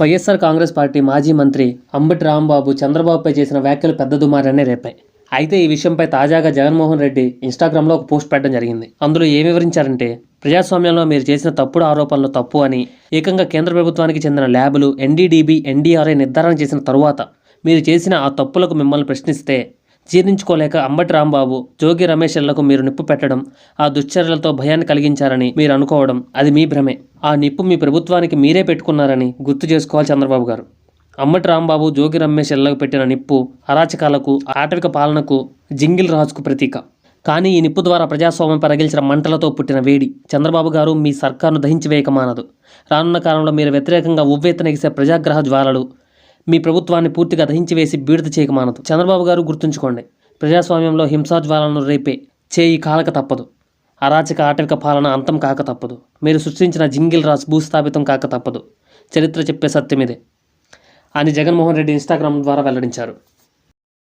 YSR Congress party మాజీ మంత్రి అంబటి రాంబాబు చంద్రబాబుపై చేసిన వ్యాఖ్యలు పెద్ద దుమారాన్ని రేపాయి. అయితే ఈ విషయంపై తాజాగా జగన్మోహన్ రెడ్డి ఇన్స్టాగ్రామ్లో ఒక పోస్ట్ పెట్టడం జరిగింది. అందులో ఏమి వివరించారంటే ప్రజాస్వామ్యంలో మీరు చేసిన తప్పుడు ఆరోపణలు తప్పు అని ఏకంగా కేంద్ర ప్రభుత్వానికి చెందిన ల్యాబులు ఎన్డీడీబీ ఎన్డీఆర్ఐ నిర్ధారణ చేసిన తరువాత మీరు చేసిన ఆ తప్పులకు మిమ్మల్ని ప్రశ్నిస్తే జీర్ణించుకోలేక అంబటి రాంబాబు జోగి రమేష్లకు మీరు నిప్పు పెట్టడం ఆ దుశ్చర్యలతో భయాన్ని కలిగించారని మీరు అనుకోవడం అది మీ భ్రమే. ఆ నిప్పు మీ ప్రభుత్వానికి మీరే పెట్టుకున్నారని గుర్తు చేసుకోవాలి చంద్రబాబు గారు. అమ్మటి రాంబాబు జోగి రమేష్ ఎల్లకు పెట్టిన నిప్పు అరాచకాలకు ఆటవిక పాలనకు జింగిల్ రాజుకు ప్రతీక. కానీ ఈ నిప్పు ద్వారా ప్రజాస్వామ్యం పరగిల్చిన మంటలతో పుట్టిన వేడి చంద్రబాబు గారు మీ సర్కారును దహించి వేయకమానదు రానున్న కాలంలో మీరు వ్యతిరేకంగా ఉవ్వెత్తనగిసే ప్రజాగ్రహ జ్వాలలు మీ ప్రభుత్వాన్ని పూర్తిగా దహించి వేసి బీడత చేయకమానదు చంద్రబాబు గారు గుర్తుంచుకోండి ప్రజాస్వామ్యంలో హింసాజ్వాలను రేపే. చేయి కాలక తప్పదు. అరాచక ఆటవిక పాలన అంతం కాక తప్పదు. మీరు సృష్టించిన జింగిల్ రాజ్ భూస్థాపితం కాక తప్పదు. చరిత్ర చెప్పే సత్యమిదే. అని జగన్మోహన్ రెడ్డి ఇన్స్టాగ్రామ్ ద్వారా వెల్లడించారు.